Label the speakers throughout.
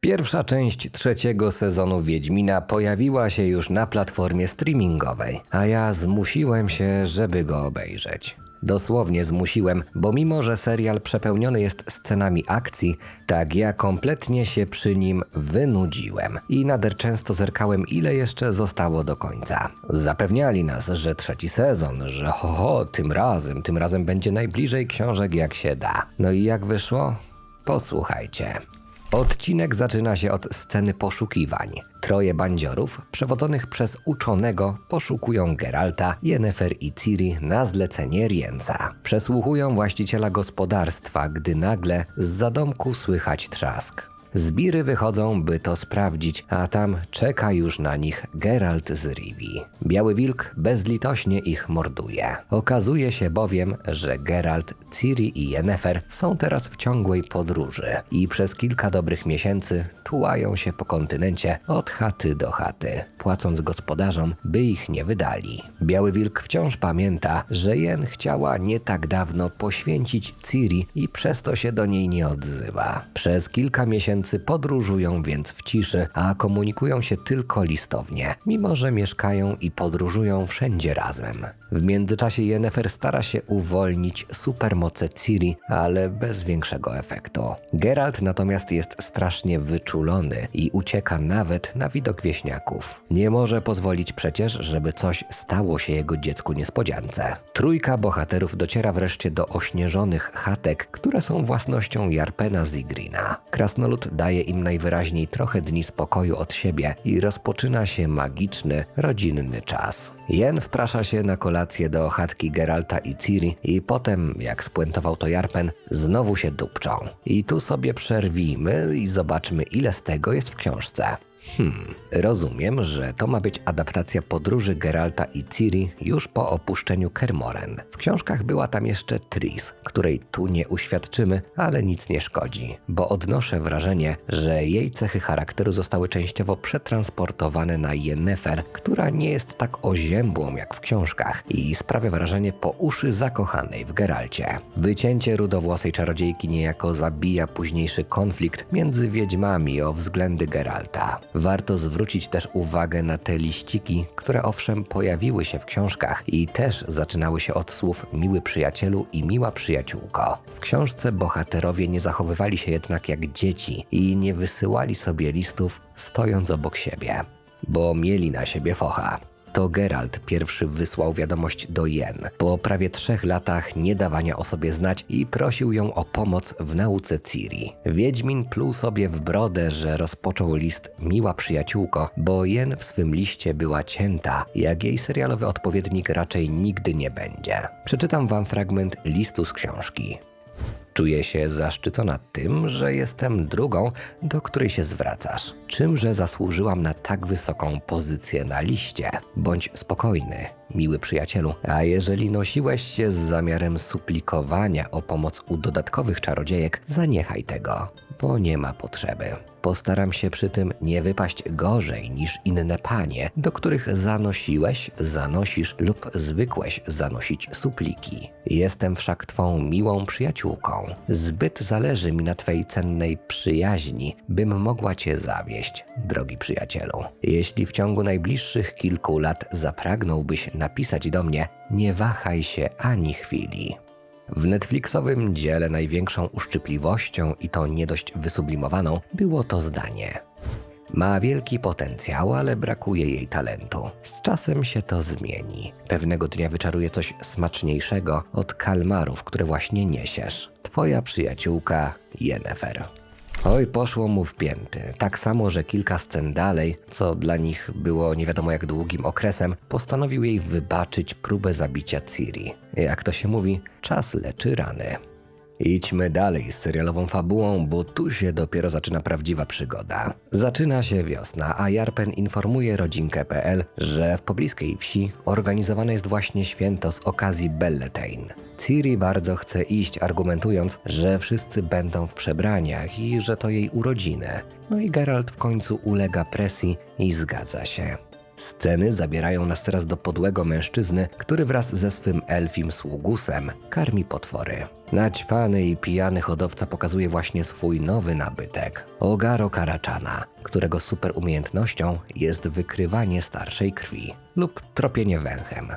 Speaker 1: Pierwsza część trzeciego sezonu Wiedźmina pojawiła się już na platformie streamingowej, a ja zmusiłem się, żeby go obejrzeć. Dosłownie zmusiłem, bo mimo, że serial przepełniony jest scenami akcji, tak ja kompletnie się przy nim wynudziłem i nader często zerkałem, ile jeszcze zostało do końca. Zapewniali nas, że trzeci sezon, że ho, ho tym razem, tym razem będzie najbliżej książek jak się da. No i jak wyszło? Posłuchajcie. Odcinek zaczyna się od sceny poszukiwań. Troje bandziorów, przewodzonych przez uczonego, poszukują Geralta, Yennefer i Ciri na zlecenie Rienza. Przesłuchują właściciela gospodarstwa, gdy nagle z zadomku słychać trzask. Zbiry wychodzą, by to sprawdzić, a tam czeka już na nich Geralt z Rivi. Biały Wilk bezlitośnie ich morduje. Okazuje się bowiem, że Geralt, Ciri i Yennefer są teraz w ciągłej podróży i przez kilka dobrych miesięcy tułają się po kontynencie od chaty do chaty, płacąc gospodarzom, by ich nie wydali. Biały Wilk wciąż pamięta, że Jen chciała nie tak dawno poświęcić Ciri i przez to się do niej nie odzywa. Przez kilka miesięcy podróżują więc w ciszy, a komunikują się tylko listownie, mimo że mieszkają i podróżują wszędzie razem. W międzyczasie Yennefer stara się uwolnić supermoce Ciri, ale bez większego efektu. Geralt natomiast jest strasznie wyczulony i ucieka nawet na widok wieśniaków. Nie może pozwolić przecież, żeby coś stało się jego dziecku niespodziance. Trójka bohaterów dociera wreszcie do ośnieżonych chatek, które są własnością Jarpena Zigrina. Krasnolud daje im najwyraźniej trochę dni spokoju od siebie i rozpoczyna się magiczny, rodzinny czas. Jen wprasza się na kolację do chatki Geralta i Ciri i potem, jak spuentował to Jarpen, znowu się dupczą. I tu sobie przerwijmy i zobaczmy ile z tego jest w książce. Hmm, rozumiem, że to ma być adaptacja podróży Geralta i Ciri już po opuszczeniu Kermoren. W książkach była tam jeszcze Tris, której tu nie uświadczymy, ale nic nie szkodzi, bo odnoszę wrażenie, że jej cechy charakteru zostały częściowo przetransportowane na Yennefer, która nie jest tak oziębłą jak w książkach i sprawia wrażenie po uszy zakochanej w Geralcie. Wycięcie rudowłosej czarodziejki niejako zabija późniejszy konflikt między wiedźmami o względy Geralta. Warto zwrócić też uwagę na te liściki, które owszem pojawiły się w książkach i też zaczynały się od słów miły przyjacielu i miła przyjaciółko. W książce bohaterowie nie zachowywali się jednak jak dzieci i nie wysyłali sobie listów stojąc obok siebie, bo mieli na siebie focha. To Geralt pierwszy wysłał wiadomość do Jen po prawie trzech latach nie dawania o sobie znać i prosił ją o pomoc w nauce Ciri. Wiedźmin pluł sobie w brodę, że rozpoczął list Miła przyjaciółko, bo Jen w swym liście była cięta, jak jej serialowy odpowiednik raczej nigdy nie będzie. Przeczytam wam fragment listu z książki. Czuję się zaszczycona tym, że jestem drugą, do której się zwracasz. Czymże zasłużyłam na tak wysoką pozycję na liście? Bądź spokojny, miły przyjacielu. A jeżeli nosiłeś się z zamiarem suplikowania o pomoc u dodatkowych czarodziejek, zaniechaj tego, bo nie ma potrzeby. Postaram się przy tym nie wypaść gorzej niż inne panie, do których zanosiłeś, zanosisz lub zwykłeś zanosić supliki. Jestem wszak twą miłą przyjaciółką. Zbyt zależy mi na twej cennej przyjaźni, bym mogła cię zawieść, drogi przyjacielu. Jeśli w ciągu najbliższych kilku lat zapragnąłbyś napisać do mnie, nie wahaj się ani chwili. W Netflixowym dziele największą uszczypliwością i to nie dość wysublimowaną było to zdanie. Ma wielki potencjał, ale brakuje jej talentu. Z czasem się to zmieni. Pewnego dnia wyczaruje coś smaczniejszego od kalmarów, które właśnie niesiesz. Twoja przyjaciółka Yennefer. Oj, poszło mu w pięty. Tak samo, że kilka scen dalej, co dla nich było nie wiadomo jak długim okresem, postanowił jej wybaczyć próbę zabicia Ciri. Jak to się mówi, czas leczy rany. Idźmy dalej z serialową fabułą, bo tu się dopiero zaczyna prawdziwa przygoda. Zaczyna się wiosna, a Jarpen informuje rodzinkę.pl, że w pobliskiej wsi organizowane jest właśnie święto z okazji Belletein. Ciri bardzo chce iść, argumentując, że wszyscy będą w przebraniach i że to jej urodziny. No i Geralt w końcu ulega presji i zgadza się. Sceny zabierają nas teraz do podłego mężczyzny, który wraz ze swym elfim sługusem karmi potwory. Naćwany i pijany hodowca pokazuje właśnie swój nowy nabytek Ogaro Karaczana, którego super umiejętnością jest wykrywanie starszej krwi lub tropienie węchem.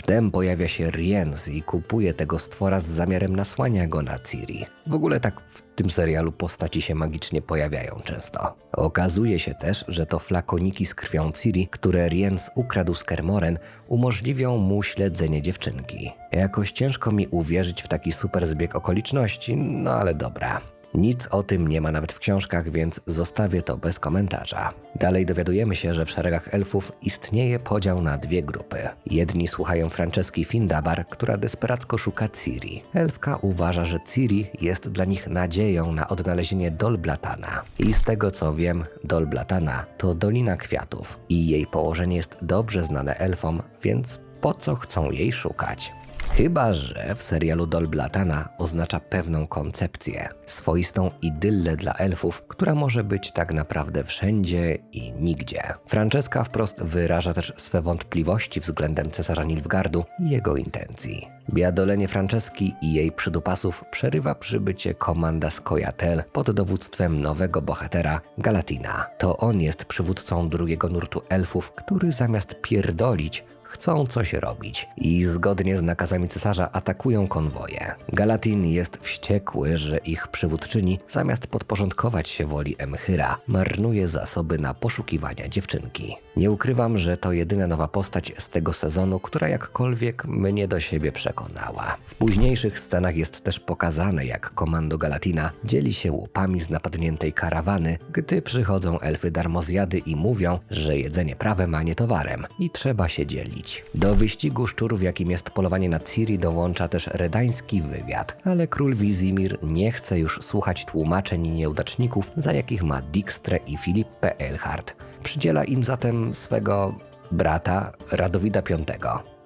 Speaker 1: Wtem pojawia się Riens i kupuje tego stwora z zamiarem nasłania go na Ciri. W ogóle tak w tym serialu postaci się magicznie pojawiają często. Okazuje się też, że to flakoniki z krwią Ciri, które Riens ukradł z Kermoren, umożliwią mu śledzenie dziewczynki. Jakoś ciężko mi uwierzyć w taki super zbieg okoliczności, no ale dobra. Nic o tym nie ma nawet w książkach, więc zostawię to bez komentarza. Dalej dowiadujemy się, że w szeregach elfów istnieje podział na dwie grupy. Jedni słuchają Franceski Findabar, która desperacko szuka Ciri. Elfka uważa, że Ciri jest dla nich nadzieją na odnalezienie Dolblatana. I z tego co wiem, Dolblatana to Dolina Kwiatów i jej położenie jest dobrze znane elfom, więc po co chcą jej szukać? Chyba, że w serialu Dolblatana oznacza pewną koncepcję, swoistą idyllę dla elfów, która może być tak naprawdę wszędzie i nigdzie. Franceska wprost wyraża też swe wątpliwości względem cesarza Nilfgardu i jego intencji. Biadolenie Franceski i jej przydupasów przerywa przybycie komanda Skojatel pod dowództwem nowego bohatera Galatina. To on jest przywódcą drugiego nurtu elfów, który zamiast pierdolić chcą coś robić i zgodnie z nakazami cesarza atakują konwoje. Galatin jest wściekły, że ich przywódczyni zamiast podporządkować się woli Emchyra, marnuje zasoby na poszukiwania dziewczynki. Nie ukrywam, że to jedyna nowa postać z tego sezonu, która jakkolwiek mnie do siebie przekonała. W późniejszych scenach jest też pokazane, jak komando Galatina dzieli się łupami z napadniętej karawany, gdy przychodzą elfy darmozjady i mówią, że jedzenie prawem, a nie towarem i trzeba się dzielić. Do wyścigu szczurów, jakim jest polowanie na Ciri, dołącza też redański wywiad, ale król Wizimir nie chce już słuchać tłumaczeń nieudaczników, za jakich ma Dijkstrę i Filippe Eilhart. Przydziela im zatem swego brata Radowida V.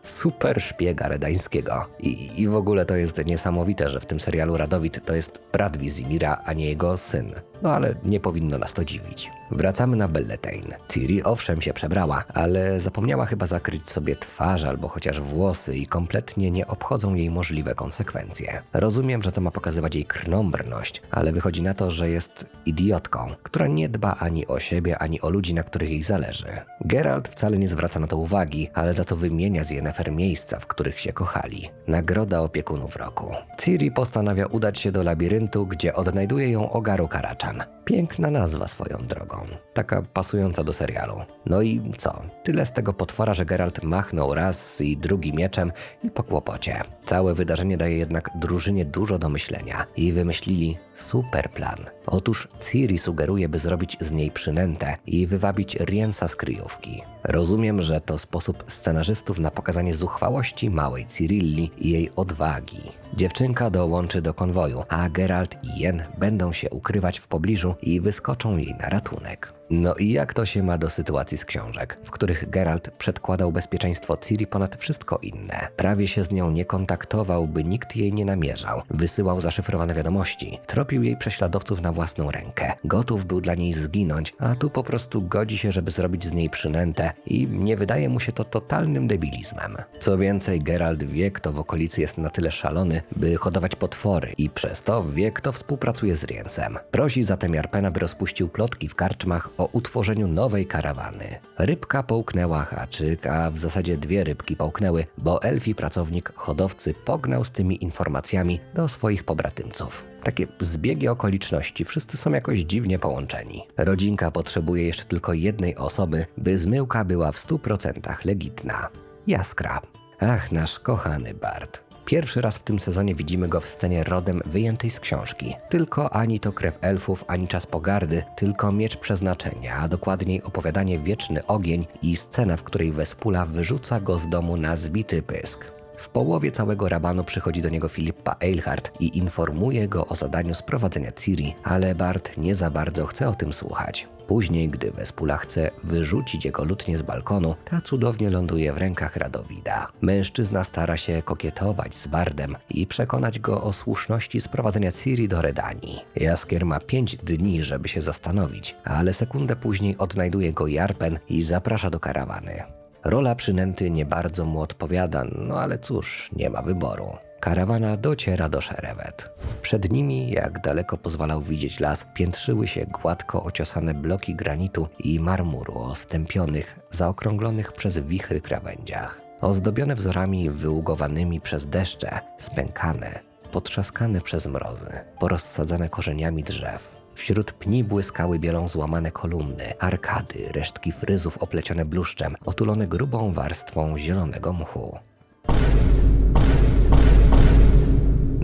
Speaker 1: Super szpiega redańskiego. I, I w ogóle to jest niesamowite, że w tym serialu Radowid to jest brat Wizimira, a nie jego syn. No ale nie powinno nas to dziwić. Wracamy na Belletein. Ciri owszem się przebrała, ale zapomniała chyba zakryć sobie twarz albo chociaż włosy i kompletnie nie obchodzą jej możliwe konsekwencje. Rozumiem, że to ma pokazywać jej krnąbrność, ale wychodzi na to, że jest idiotką, która nie dba ani o siebie, ani o ludzi, na których jej zależy. Geralt wcale nie zwraca na to uwagi, ale za to wymienia z Yennefer miejsca, w których się kochali. Nagroda opiekunów roku. Ciri postanawia udać się do labiryntu, gdzie odnajduje ją Ogaru Karaczan. Piękna nazwa swoją drogą. Taka pasująca do serialu. No i co? Tyle z tego potwora, że Geralt machnął raz i drugi mieczem i po kłopocie. Całe wydarzenie daje jednak drużynie dużo do myślenia i wymyślili super plan. Otóż Ciri sugeruje, by zrobić z niej przynętę i wywabić Riensa z kryjówki. Rozumiem, że to sposób scenarzystów na pokazanie zuchwałości małej Cirilli i jej odwagi. Dziewczynka dołączy do konwoju, a Geralt i Jen będą się ukrywać w pobliżu i wyskoczą jej na ratunek. No i jak to się ma do sytuacji z książek, w których Geralt przedkładał bezpieczeństwo Ciri ponad wszystko inne. Prawie się z nią nie kontaktował, by nikt jej nie namierzał. Wysyłał zaszyfrowane wiadomości. Tropił jej prześladowców na własną rękę. Gotów był dla niej zginąć, a tu po prostu godzi się, żeby zrobić z niej przynętę i nie wydaje mu się to totalnym debilizmem. Co więcej, Geralt wie, kto w okolicy jest na tyle szalony, by hodować potwory i przez to wie, kto współpracuje z Riensem. Prosi zatem Jarpena, by rozpuścił plotki w karczmach o utworzeniu nowej karawany. Rybka połknęła haczyk, a w zasadzie dwie rybki połknęły, bo elfi pracownik hodowcy pognał z tymi informacjami do swoich pobratymców. Takie zbiegi okoliczności, wszyscy są jakoś dziwnie połączeni. Rodzinka potrzebuje jeszcze tylko jednej osoby, by zmyłka była w 100% legitna. Jaskra. Ach, nasz kochany Bart. Pierwszy raz w tym sezonie widzimy go w scenie rodem wyjętej z książki. Tylko ani to krew elfów, ani czas pogardy, tylko miecz przeznaczenia, a dokładniej opowiadanie Wieczny Ogień i scena, w której Wespula wyrzuca go z domu na zbity pysk. W połowie całego rabanu przychodzi do niego Filippa Eilhart i informuje go o zadaniu sprowadzenia Ciri, ale Bart nie za bardzo chce o tym słuchać. Później, gdy Wespula chce wyrzucić jego lutnię z balkonu, ta cudownie ląduje w rękach Radowida. Mężczyzna stara się kokietować z Bardem i przekonać go o słuszności sprowadzenia Ciri do Redanii. Jaskier ma pięć dni, żeby się zastanowić, ale sekundę później odnajduje go Jarpen i zaprasza do karawany. Rola przynęty nie bardzo mu odpowiada, no ale cóż, nie ma wyboru. Karawana dociera do Szerewet. Przed nimi, jak daleko pozwalał widzieć las, piętrzyły się gładko ociosane bloki granitu i marmuru o stępionych, zaokrąglonych przez wichry krawędziach. Ozdobione wzorami wyługowanymi przez deszcze, spękane, potrzaskane przez mrozy, porozsadzane korzeniami drzew. Wśród pni błyskały bielą złamane kolumny, arkady, resztki fryzów oplecione bluszczem, otulone grubą warstwą zielonego mchu.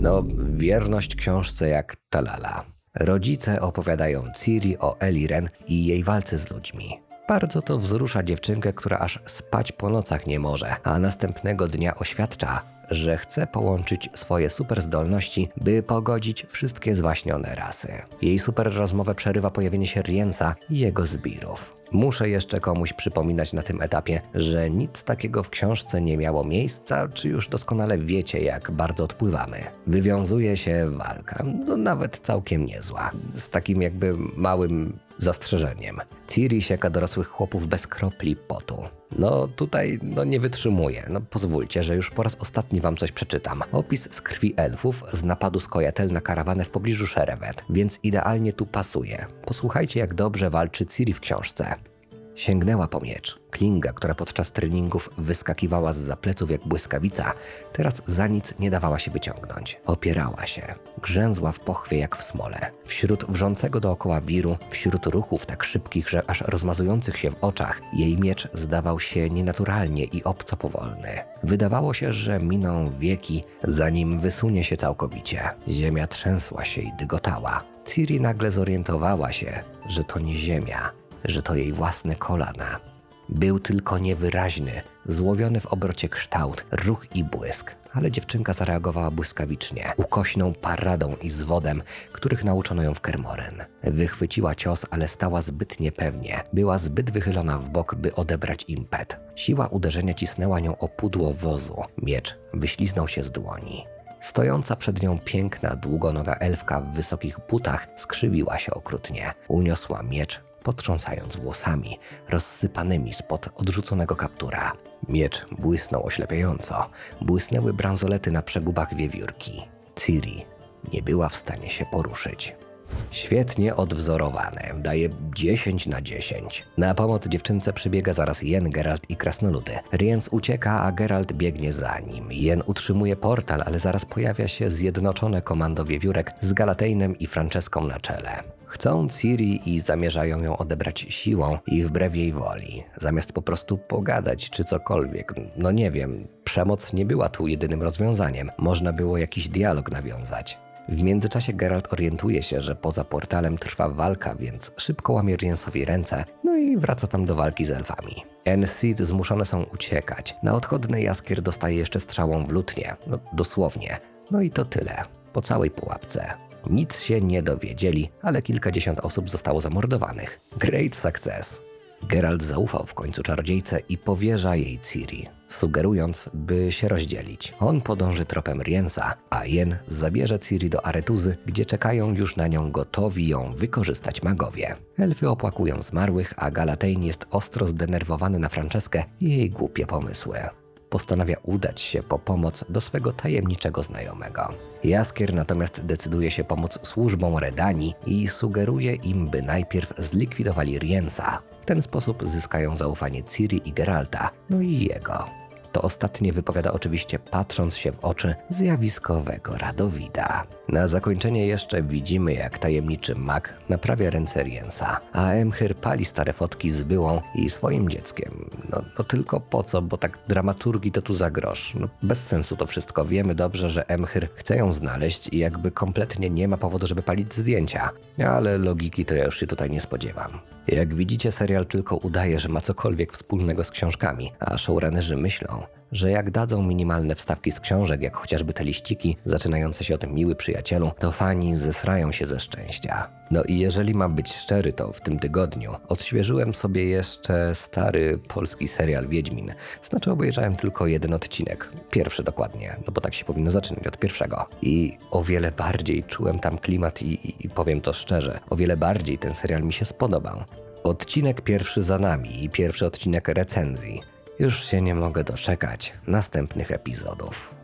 Speaker 1: No, wierność książce jak talala. Rodzice opowiadają Ciri o Eliren i jej walce z ludźmi. Bardzo to wzrusza dziewczynkę, która aż spać po nocach nie może, a następnego dnia oświadcza, że chce połączyć swoje super zdolności, by pogodzić wszystkie zwaśnione rasy. Jej super rozmowę przerywa pojawienie się Riensa i jego zbirów. Muszę jeszcze komuś przypominać na tym etapie, że nic takiego w książce nie miało miejsca, czy już doskonale wiecie, jak bardzo odpływamy. Wywiązuje się walka, no nawet całkiem niezła, z takim jakby małym zastrzeżeniem. Ciri sieka dorosłych chłopów bez kropli potu. No tutaj no nie wytrzymuję. No pozwólcie, że już po raz ostatni wam coś przeczytam. Opis z krwi elfów z napadu Skojatel na karawanę w pobliżu Szerewet, więc idealnie tu pasuje. Posłuchajcie jak dobrze walczy Ciri w książce. Sięgnęła po miecz. Klinga, która podczas treningów wyskakiwała z zapleców jak błyskawica, teraz za nic nie dawała się wyciągnąć. Opierała się. Grzęzła w pochwie jak w smole. Wśród wrzącego dookoła wiru, wśród ruchów tak szybkich, że aż rozmazujących się w oczach, jej miecz zdawał się nienaturalnie i obco powolny. Wydawało się, że miną wieki, zanim wysunie się całkowicie. Ziemia trzęsła się i dygotała. Ciri nagle zorientowała się, że to nie ziemia, że to jej własne kolana. Był tylko niewyraźny, złowiony w obrocie kształt, ruch i błysk, ale dziewczynka zareagowała błyskawicznie, ukośną paradą i zwodem, których nauczono ją w Kermoren. Wychwyciła cios, ale stała zbyt niepewnie, była zbyt wychylona w bok, by odebrać impet. Siła uderzenia cisnęła nią o pudło wozu, miecz wyśliznął się z dłoni. Stojąca przed nią piękna, długonoga elfka w wysokich butach skrzywiła się okrutnie. Uniosła miecz, potrząsając włosami, rozsypanymi spod odrzuconego kaptura. Miecz błysnął oślepiająco. Błysnęły bransolety na przegubach wiewiórki. Ciri nie była w stanie się poruszyć. Świetnie odwzorowane, daje 10 na 10. Na pomoc dziewczynce przybiega zaraz Jen, Geralt i Krasnoludy. Riens ucieka, a Geralt biegnie za nim. Jen utrzymuje portal, ale zaraz pojawia się zjednoczone komando wiewiórek z Galatejnem i Franceską na czele. Chcą Ciri i zamierzają ją odebrać siłą i wbrew jej woli, zamiast po prostu pogadać czy cokolwiek. No nie wiem, przemoc nie była tu jedynym rozwiązaniem. Można było jakiś dialog nawiązać. W międzyczasie Geralt orientuje się, że poza portalem trwa walka, więc szybko łamie Riensowi ręce, no i wraca tam do walki z elfami. Enseed zmuszone są uciekać. Na odchodne Jaskier dostaje jeszcze strzałą w lutnię, no dosłownie. No i to tyle, po całej pułapce. Nic się nie dowiedzieli, ale kilkadziesiąt osób zostało zamordowanych. Great success. Geralt zaufał w końcu czarodziejce i powierza jej Ciri, sugerując, by się rozdzielić. On podąży tropem Riensa, a Jen zabierze Ciri do Aretuzy, gdzie czekają już na nią gotowi ją wykorzystać magowie. Elfy opłakują zmarłych, a Galatein jest ostro zdenerwowany na Franceskę i jej głupie pomysły postanawia udać się po pomoc do swego tajemniczego znajomego. Jaskier natomiast decyduje się pomóc służbom Redanii i sugeruje im, by najpierw zlikwidowali Riensa. W ten sposób zyskają zaufanie Ciri i Geralta, no i jego. To ostatnie wypowiada oczywiście patrząc się w oczy zjawiskowego Radowida. Na zakończenie jeszcze widzimy, jak tajemniczy mag naprawia ręce Riensa, a Emhyr pali stare fotki z byłą i swoim dzieckiem. No, no tylko po co, bo tak dramaturgii to tu za grosz. No, bez sensu to wszystko. Wiemy dobrze, że Emhyr chce ją znaleźć i jakby kompletnie nie ma powodu, żeby palić zdjęcia. Ale logiki to ja już się tutaj nie spodziewam. Jak widzicie, serial tylko udaje, że ma cokolwiek wspólnego z książkami, a showrunnerzy myślą, że jak dadzą minimalne wstawki z książek, jak chociażby te liściki zaczynające się o tym miły przyjacielu, to fani zesrają się ze szczęścia. No i jeżeli mam być szczery, to w tym tygodniu odświeżyłem sobie jeszcze stary polski serial Wiedźmin. Znaczy obejrzałem tylko jeden odcinek, pierwszy dokładnie, no bo tak się powinno zaczynać od pierwszego. I o wiele bardziej czułem tam klimat i, i, i powiem to szczerze, o wiele bardziej ten serial mi się spodobał. Odcinek pierwszy za nami i pierwszy odcinek recenzji. Już się nie mogę doczekać następnych epizodów.